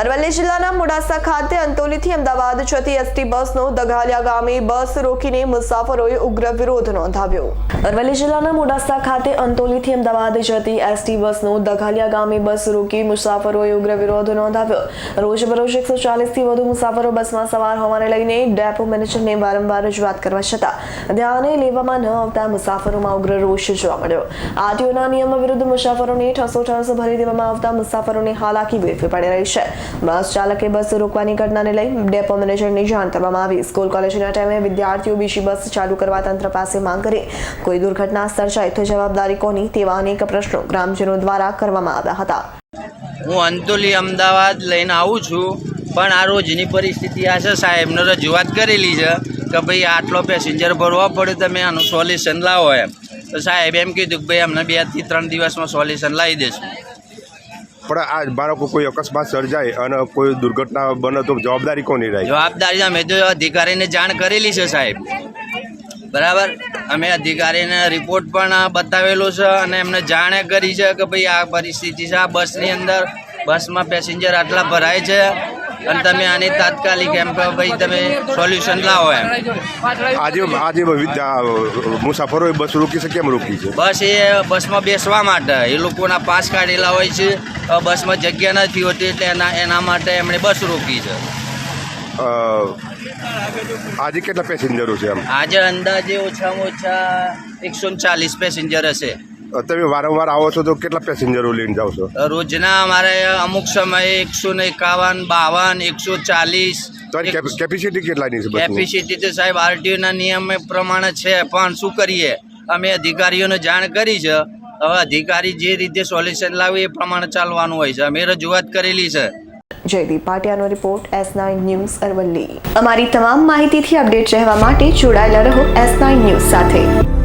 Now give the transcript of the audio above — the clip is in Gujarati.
અરવલ્લી જિલ્લાના મોડાસા ખાતે અંતોલીથી અમદાવાદ જતી એસટી બસનો દઘાલિયા ગામે બસ રોકીને મુસાફરોએ ઉગ્ર વિરોધ નોંધાવ્યો. અરવલ્લી જિલ્લાના મોડાસા ખાતે અંતોલીથી અમદાવાદ જતી એસટી બસનો દઘાલિયા ગામે બસ રોકી મુસાફરોએ ઉગ્ર વિરોધ નોંધાવ્યો. રોજબરોજ એકસો ચાલીસથી વધુ મુસાફરો બસમાં સવાર હોવાને લઈને ડેપો મેનેજરને વારંવાર રજૂઆત કરવા છતાં ધ્યાને લેવામાં ન આવતા મુસાફરોમાં ઉગ્ર રોષ જોવા મળ્યો. આરટીઓના નિયમ વિરુદ્ધ મુસાફરોને ઠસોઠસ ભરી દેવામાં આવતા મુસાફરોને હાલાકી વેઠવી પડી રહી છે. બસ ચાલકે બસ રોકવાની ઘટનાને લઈ ડેપો મેનેજરની જાણ કરવામાં આવી. સ્કૂલ કોલેજના ટાઈમે વિદ્યાર્થીઓ બીજી બસ ચાલુ કરવા તંત્ર પાસે માંગ કરી. કોઈ દુર્ઘટના સર્જાય તો જવાબદારી કોની તેવા અનેક પ્રશ્નો ગ્રામજનો દ્વારા કરવામાં આવ્યા હતા. હું અંતુલી અમદાવાદ લઈને આવું છું, પણ આ રોજની પરિસ્થિતિ આ છે સાહેબને રજૂઆત કરેલી છે કે ભાઈ આટલો પેસેન્જર ભરવો પડે તમે આનું સોલ્યુશન લાવો એમ. તો સાહેબ, એમ કીધું કે ભાઈ અમને બેથી ત્રણ દિવસમાં સોલ્યુશન લાવી દેશું. પણ આ બાળકો કોઈ અકસ્માત સર્જાય અને કોઈ દુર્ઘટના બને તો જવાબદારી કોની રહે? જવાબદારી અમે તો અધિકારીને જાણ કરેલી છે સાહેબ. બરાબર? અમે અધિકારીને રિપોર્ટ પણ બતાવેલો છે અને એમને જાણે કરી છે કે ભાઈ આ પરિસ્થિતિ છે. આ બસની અંદર બસમાં પેસેન્જર આટલા ભરાય છે. અને તમે આની તાત્કાલિક એમ કે ભાઈ તમે સોલ્યુશન લાવો એમ. આજે આજે મુસાફરો બસ રોકી છે કેમ રોકી છે? બસ એ બસમાં બેસવા માટે. એ લોકોના પાસ કાઢેલા હોય છે બસમાં જગ્યા નથી હોતી એટલે એના એના માટે એમણે બસ રોકી છે. આજે કેટલા પેસેન્જરો છે આજે અંદાજે ઓછામાં ઓછા એકસો ચાલીસ પેસેન્જર હશે. તમે વારંવાર આવો છો તો કેટલા પેસેન્જરો લઈને જાઓ છો? રોજના અમારે અમુક સમયે એકસો ને એકાવન બાવન એકસો ચાલીસ. કેપેસિટી કેટલાની છે કેપેસિટી તો સાહેબ આરટીઓના નિયમ પ્રમાણે છે પણ શું કરીએ? અમે અધિકારીઓને જાણ કરી છે. હવે અધિકારી જે રીતે સોલ્યુશન લાવે એ પ્રમાણે ચાલવાનું હોય છે. અમે રજૂઆત કરેલી છે. Jaydeep પાટિયાનો report S nine news Aravalli. અમારી તમામ માહિતીથી અપડેટ રહેવા માટે જોડાયેલા રહો એસ નાઇન ન્યૂઝ સાથે.